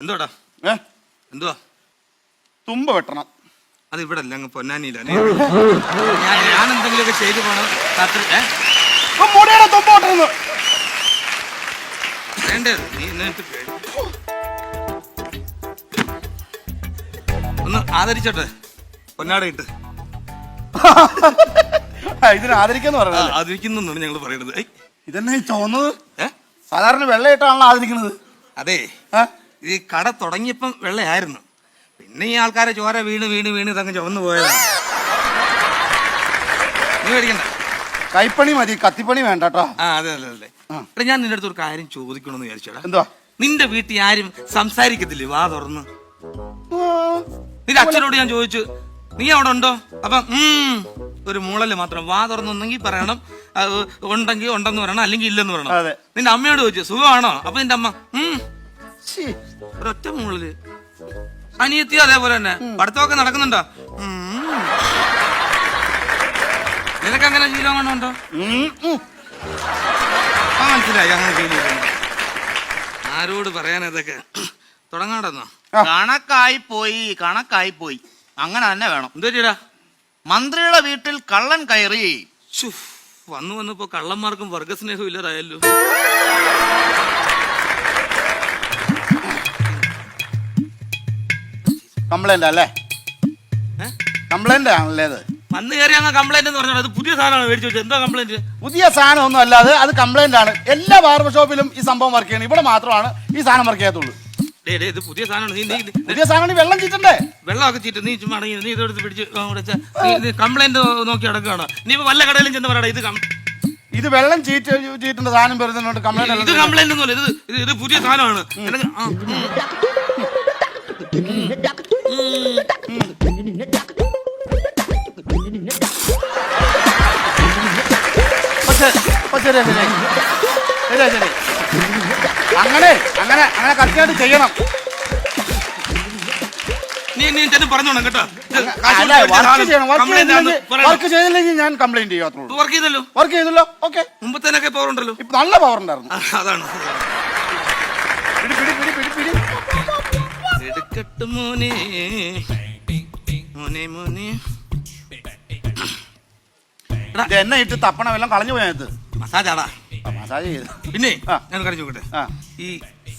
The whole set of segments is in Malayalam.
എന്തോടാ? ഏ? എന്തുവാ? തുമ്പ വെട്ടണം. അത് ഇവിടെ അല്ല? അങ്ങ് പൊന്നാനിയില്ല ഞാൻ എന്തെങ്കിലുമൊക്കെ ചെയ്തു പോണം? രാത്രി ഏ? ഇപ്പൊ മുടിയുടെ തുമ്പ വെട്ടണം വേണ്ടേ? നീ എന്നിട്ട് പേ- ഒന്ന് ആദരിച്ചോട്ടെ. പൊന്നാടയിട്ട് ആ, ഇതിന് ആദരിക്കാന്ന് ആ, പറയുന്നത്. ആദരിക്കുന്നാണ് ഞങ്ങൾ പറയുന്നത് ഏയ്, ഇതന്നെ ഈ ഏ? സാധാരണ വെള്ളയിട്ടാണല്ലോ ആദരിക്കുന്നത്. അതെ. ആ. ഈ കട തുടങ്ങിയപ്പം വെള്ളയായിരുന്നു. പിന്നെ ഈ ആൾക്കാരെ ചോര വീണ് വീണ് വീണ് ഇതങ്ങ് ചുവന്നു പോയതാണ് നീ മേടിക്കണ്ട കൈപ്പണി മതി കത്തിപ്പണി വേണ്ട കേട്ടോ ആ അതെ അതെ അതെ. എടാ ഞാൻ നിന്റെ അടുത്ത് ഒരു കാര്യം ചോദിക്കണമെന്ന് വിചാരിച്ചോടാ എന്തോ നിന്റെ വീട്ടിൽ ആരും സംസാരിക്കത്തില്ലേ? വാ തുറന്ന്. നിന്റെ അച്ഛനോട് ഞാൻ ചോദിച്ചു നീ അവിടെ ഉണ്ടോ? അപ്പൊ ഉം, ഒരു മൂളൽ മാത്രം വാ തുറന്നൊന്നെങ്കിൽ പറയണം. ഉണ്ടെങ്കിൽ ഉണ്ടെന്ന് പറയണം അല്ലെങ്കിൽ ഇല്ലെന്ന് പറയണം. നിന്റെ അമ്മയോട് ചോദിച്ചു സുഖമാണോ? അപ്പൊ നിന്റെ അമ്മ ഉം. ഒരൊറ്റ മുകളിൽ അനിയത്തി അതേപോലെ തന്നെ. പഠിത്തമൊക്കെ നടക്കുന്നുണ്ടോ. നിനക്ക് അങ്ങനെ ശീലം കൊണ്ടുണ്ടോ. ആ മനസ്സിലായി. അങ്ങനെ ആരോട് പറയാൻ ഇതൊക്കെ? തുടങ്ങാണ്ടെന്നോ. കണക്കായി പോയി കണക്കായി പോയി. അങ്ങനെ തന്നെ വേണം. എന്താ ചെയ്യടാ മന്ത്രിയുടെ വീട്ടിൽ കള്ളൻ കയറി. വന്നു വന്നപ്പോ കള്ളന്മാർക്കും വർഗസ്നേഹവും ഇല്ലാതായല്ലോ. കംപ്ലൈന്റ് അല്ലേ? കംപ്ലൈന്റ് ആണല്ലേ അത്? വന്ന് കയറി അങ്ങ് കംപ്ലൈന്റ് എന്ന് പറഞ്ഞാൽ അത് പുതിയ സാധനമാണ് മേടിച്ചു വെച്ചത്. എന്താ കംപ്ലൈന്റ് പുതിയ സാധനം ഒന്നും അല്ലാതെ അത് കംപ്ലൈന്റ് ആണ്. എല്ലാ ബാർബർ ഷോപ്പിലും ഈ സംഭവം വർക്ക് ചെയ്യണം. ഇവിടെ മാത്രമാണ് ഈ സാധനം വർക്ക് ചെയ്യാത്തുള്ളൂ. ഡേ ഡേ ഇത് പുതിയ സാധനമാണ്. നീ നീ നീ- പുതിയ സാധനം വെള്ളം ചീറ്റണ്ടേ? വെള്ളമൊക്കെ ചീറ്റ്. നീ ചുമ്മാ അടങ്ങി നീ ഇതെടുത്ത് പിടിച്ച് നീ കംപ്ലൈന്റ് നോക്കി അടക്കുകയാണ് നീ ഇപ്പൊ വല്ല കടയിലും ചെന്ന് പറയടാ ഇത് കം- ഇത് വെള്ളം ചീറ്റ് ചീറ്റേണ്ട സാധനം ഇത് കംപ്ലൈന്റ് കംപ്ലൈന്റ് ഒന്നുമല്ല. ഇത് ഇത് ഇത് പുതിയ സാധനമാണ്. നിനക്ക് ആ, ഉം. അങ്ങനെ അങ്ങനെ അങ്ങനെ കറക്റ്റായിട്ട് ചെയ്യണം. നീ നീ ചെന്ന് പറഞ്ഞോണം കേട്ടോ. വർക്ക് ചെയ്തില്ലെങ്കിൽ ഞാൻ കംപ്ലൈന്റ് ചെയ്യാത്തുള്ളൂ വർക്ക് ചെയ്തല്ലോ? വർക്ക് ചെയ്തല്ലോ? ഓക്കെ മുമ്പത്തേനൊക്കെ പവർ ഉണ്ടല്ലോ. ഇപ്പൊ നല്ല പവർ ഉണ്ടായിരുന്നു. അതാണ്. എടുക്കട്ട് മോനെ. മോനെ മോനെ. ഇത് എന്നെ ഇട്ട് തപ്പണം എല്ലാം കളഞ്ഞു പോയത് മസാജാടാ. മസാജ് ചെയ്ത്. പിന്നെ ആ. ഞാൻ കറിഞ്ഞു നോക്കട്ടെ ആ. ഈ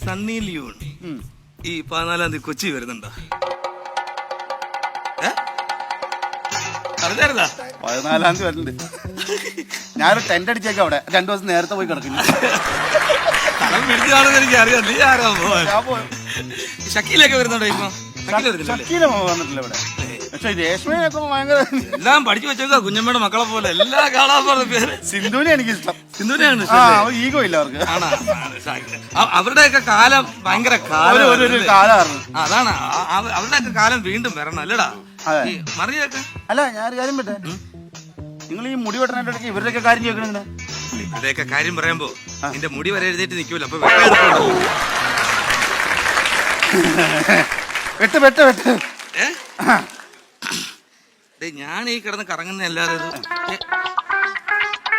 സണ്ണി ലിയോൺ ഉം. ഈ പതിനാലാം തീയതി കൊച്ചി വരുന്നുണ്ടോ? ഏ? അറിഞ്ഞായിരുന്നാ പതിനാലാം തീയതി വരുന്നുണ്ട് ഞാനൊരു ടെന്റ് അടിച്ചേക്കാം അവിടെ. രണ്ടു ദിവസം നേരത്തെ പോയി കിടക്കുന്നു. പിടിച്ചു കാണുന്ന എനിക്ക് അറിയാം. നീ ആരാ പോവാൻ ഞാൻ പോയി. ഷക്കീലൊക്കെ വരുന്നുണ്ടോ ഇപ്പൊ? ഷക്കീൽ വരുന്നില്ലല്ലേ ഷക്കീല വന്നിട്ടില്ല ഇവിടെ. പക്ഷെ രേഷ്മയൊക്കെ ഭയങ്കര എല്ലാം പഠിച്ചു വെച്ചേക്കാ കുഞ്ഞമ്മയുടെ മക്കളെ പോലെ. എല്ലാ കാണാൻ പേര്. സിന്ധുവിനെ എനിക്ക് ഇഷ്ടം. സിന്ധുവിനെയാണ്. ഈഗോ ഇല്ല അവർക്ക്. അവരുടെ ഒക്കെ അവരുടെയൊക്കെ കാലം ഭയങ്കര കാലം അതാണ്. അവരുടെ ഒക്കെ അവരുടെയൊക്കെ കാലം വീണ്ടും വരണം അല്ലടാ? മറിയൊക്കെ അല്ല ഞാനൊരു കാര്യം പറ്റേ നിങ്ങൾ ഈ മുടി വെട്ടനായിട്ട് ഇടയ്ക്ക് ഇവരുടെയൊക്കെ കാര്യം ചോദിക്കണെന്തിനാ ഇവരുടെയൊക്കെ കാര്യം പറയുമ്പോ നിന്റെ മുടി വരെ എഴുന്നേറ്റ് നിൽക്കൂല അപ്പൊ വെട്ടം. വെട്ട് വെട്ട്. ഏ? ഞാൻ ഈ കിടന്ന് കറങ്ങുന്ന എല്ലാരും ഇത്?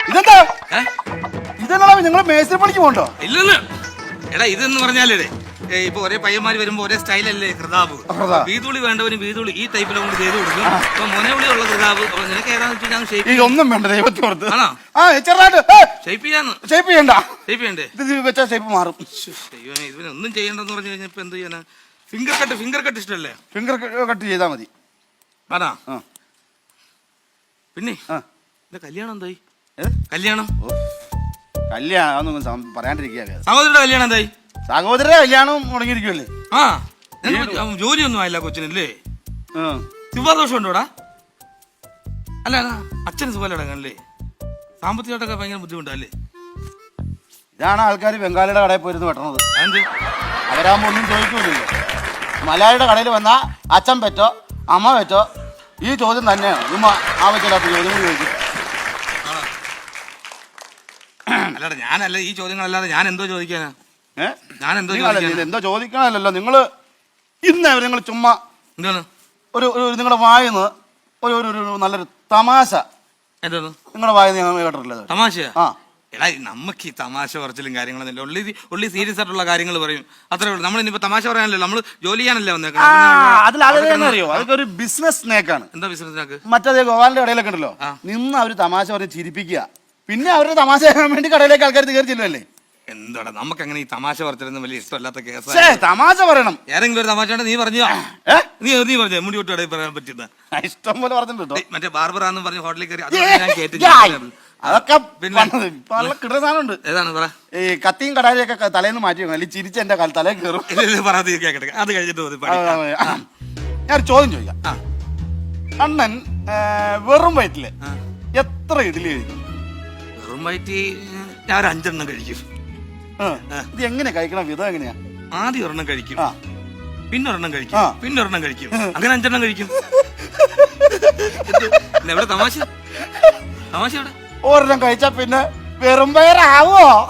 ഇതെന്താ? ഇതെന്നാ? ഇതെന്താ നിങ്ങൾ മേസ്ത്രി പണിക്ക് പോകണ്ടോ? ഇല്ലെന്ന്. എടാ ഇതെന്ന് പറഞ്ഞാലേ ഇപ്പൊ ഒരേ പയ്യന്മാര് വരുമ്പോ ഒരേ സ്റ്റൈലല്ലേ കൃതാബ്. വീതുളി വേണ്ടവന് വീതുളി. ഈ ടൈപ്പിൽ കൊണ്ട് ചെയ്ത് കൊടുക്കും. അപ്പൊ മൊനവിളി ഉള്ള കൃതാബ് നിനക്ക് ഏതാന്ന് വെച്ചാൽ ഞാൻ ഷേപ്പ് ഒന്നും വേണ്ട ദൈവത്തോർത്ത്. ആണോ? ആ ചെറുതായിട്ട് ഷേപ്പ് ചെയ്യാന്ന്. ഷേപ്പ് ചെയ്യണ്ട. ഷേപ്പ് ചെയ്യണ്ടേ? ഇത് വെച്ചാൽ ഷേപ്പ് മാറും. ശ്ശോ, ഒന്നും ചെയ്യണ്ടെന്ന് പറഞ്ഞു കഴിഞ്ഞാൽ ഇപ്പൊ എന്ത് ചെയ്യാനാ? ഫിംഗർ കട്ട് ഫിംഗർ കട്ട് ഇഷ്ടല്ലേ? ഫിംഗർ കട്ട് ചെയ്താൽ മതി. ആണോ? പിന്നെ? എന്റെ കല്യാണം എന്തായി? കല്യാണം? കല്യാണം പറയാണ്ടിരിക്കുക സഹോദരിയുടെ കല്യാണം എന്തായി? സഹോദരന്റെ കല്യാണം മുടങ്ങിയിരിക്കുമല്ലേ ആ നിനക്ക് ജോലിയൊന്നും ആയില്ല കൊച്ചിനല്ലേ. ശുഭാദോഷം ഉണ്ടോടാ അല്ല അല്ല, അച്ഛന് സുഖമല്ലടങ്ങല്ലേ സാമ്പത്തികമായിട്ടൊക്കെ ഭയങ്കര ബുദ്ധിമുട്ടല്ലേ? ഇതാണ് ആൾക്കാർ ബംഗാളിയുടെ കടയിൽ പോയിരുന്നു വെട്ടണത് അവരാകുമ്പോൾ ഒന്നും ചോദിക്കൂലല്ലോ. മലയാളിയുടെ കടയിൽ വന്നാൽ അച്ഛൻ പറ്റോ അമ്മ പറ്റോ ഈ ചോദ്യം തന്നെയാണ് ഉമ്മ ആവശ്യമില്ലാത്ത ചോദ്യം ചോദിക്കും. അല്ലടാ ഞാനല്ല ഈ ചോദ്യങ്ങളല്ലാതെ ഞാൻ എന്തോ ചോദിക്കാനാ? ഞാൻ എന്തോ ചോദിക്കാനാ? എന്തോ ചോദിക്കണമല്ലോ നിങ്ങൾ ഇന്ന് നിങ്ങൾ ചുമ്മാ എന്താണ്? ഒരു ഒരു നിങ്ങളുടെ വായന്ന് ഒരു ഒരു ഒരു നല്ലൊരു തമാശ. എന്തോന്ന് നിങ്ങളുടെ വായിന്ന് ഞാൻ കേട്ടിട്ടില്ല. തമാശയാ? ആ. എടാ നമുക്ക് ഈ തമാശ പറച്ചിലും കാര്യങ്ങളൊന്നും ഇല്ല. ഉള്ളി ഉള്ളി സീരിയസ് ആയിട്ടുള്ള കാര്യങ്ങൾ പറയും. അത്രേ ഉള്ളൂ. നമ്മൾ ഇനിയിപ്പോ തമാശ പറയാനല്ലോ? നമ്മൾ ജോലി ചെയ്യാനല്ലേ ആ വന്നേക്കുന്നത് അതിൽ അതെന്ന് അറിയോ? അതൊക്കെ ഒരു ബിസിനസ് സ്നേക്കാണ് എന്താ മറ്റേ ഗോപാലിന്റെ കടയിലൊക്കെ ഉണ്ടല്ലോ. ആ. നിന്ന് അവർ തമാശ പറഞ്ഞ് ചിരിപ്പിക്കുക. പിന്നെ അവരുടെ തമാശ വേണ്ടി കടയിലേക്ക് ആൾക്കാർ കയറി ചെല്ലുമല്ലേ എന്താടാ നമുക്ക് അങ്ങനെ ഈ തമാശ പറഞ്ഞിരുന്ന വലിയ ഇഷ്ടമല്ലാത്ത കേസ്. തമാശ പറയണം. ഏതെങ്കിലും ഒരു തമാശ നീ പറഞ്ഞു? നീ നീ പറഞ്ഞു? മുടി വിട്ടു പറയാൻ പറ്റുന്ന. ഇഷ്ടം പോലെ പറഞ്ഞിട്ടുണ്ട്. മറ്റേ ബാർബറാന്ന് പറഞ്ഞ് ഹോട്ടലിൽ കയറി അത് ഞാൻ. അതൊക്കെ കിട്ടുന്ന സാധനമുണ്ട്. ഏതാണ് പറ? ഈ കത്തിയും കടാരിയൊക്കെ തലേന്ന് മാറ്റി വെക്കണം അല്ലെങ്കിൽ ചിരിച്ച് എന്റെ തലേ കയറും. പറയാതെ അത് കഴിഞ്ഞിട്ട് ഞാൻ ചോദ്യം ചോദിക്കാം. അണ്ണൻ വെറും വയറ്റിൽ എത്ര ഇഡ്ഡലി കഴിക്കും? വെറും വയറ്റി ഞാൻ ഒരു അഞ്ചെണ്ണം കഴിക്കും. ഇത് എങ്ങനെ കഴിക്കണം? വിധം എങ്ങനെയാ? ആദ്യം ഒരെണ്ണം കഴിക്കും. ആ. പിന്നെ ഒരെണ്ണം കഴിക്കും. ആ. പിന്നെ ഒരെണ്ണം കഴിക്കും. അങ്ങനെ അഞ്ചെണ്ണം കഴിക്കും. പിന്നെ എവിടെ? തമാശ? തമാശ എവിടെ? ഒരെണ്ണം കഴിച്ചാ പിന്നെ വെറും പയറാവോ